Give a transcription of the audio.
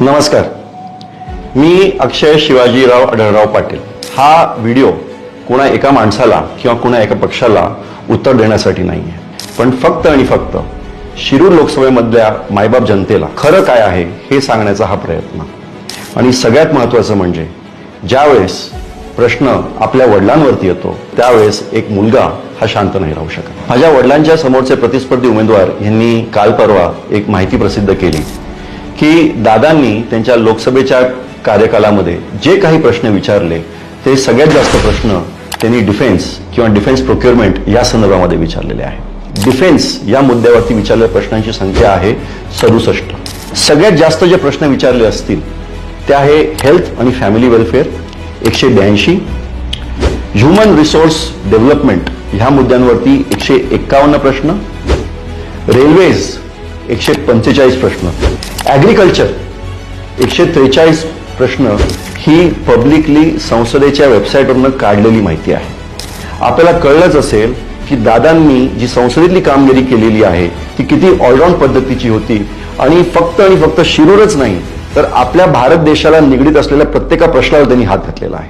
नमस्कार. मी अक्षय शिवाजीराव आढळराव पाटील. हा व्हिडिओ कुणा एका माणसाला किंवा कुणा एका पक्षाला उत्तर देण्यासाठी नाही आहे पण फक्त आणि फक्त शिरूर लोकसभेमधल्या मायबाप जनतेला खरं काय आहे हे सांगण्याचा हा प्रयत्न. आणि सगळ्यात महत्त्वाचं म्हणजे ज्यावेळेस प्रश्न आपल्या वडिलांवरती येतो त्यावेळेस एक मुलगा हा शांत नाही राहू शकत. माझ्या वडिलांच्या समोरचे प्रतिस्पर्धी उमेदवार यांनी काल परवा एक माहिती प्रसिद्ध केली. की दादांनी त्यांच्या लोकसभेच्या कार्यकालामध्ये जे काही प्रश्न विचारले ते सगळ्यात जास्त प्रश्न त्यांनी डिफेन्स किंवा डिफेन्स प्रोक्युरमेंट या संदर्भामध्ये विचारलेले आहे डिफेन्स या मुद्द्यावरती विचारलेल्या प्रश्नांची संख्या आहे सदुसष्ट. सगळ्यात जास्त जे प्रश्न विचारले असतील ते आहे हेल्थ आणि फॅमिली वेलफेअर एकशे ब्याऐंशी. ह्युमन रिसोर्स डेव्हलपमेंट ह्या मुद्द्यांवरती एकशे एक्कावन्न प्रश्न. रेल्वेज एकशे पंचेचाळीस प्रश्न. ॲग्रिकल्चर एकशे त्रेचाळीस प्रश्न ही पब्लिकली संसदेच्या वेबसाईटवरनं काढलेली माहिती आहे. आपल्याला कळलंच असेल की दादांनी जी संसदेतली कामगिरी केलेली आहे ती किती ऑलराऊंड पद्धतीची होती आणि फक्त आणि फक्त शिरूरच नाही तर आपल्या भारत देशाला निगडीत असलेल्या प्रत्येका प्रश्नावर त्यांनी हात घातलेला आहे.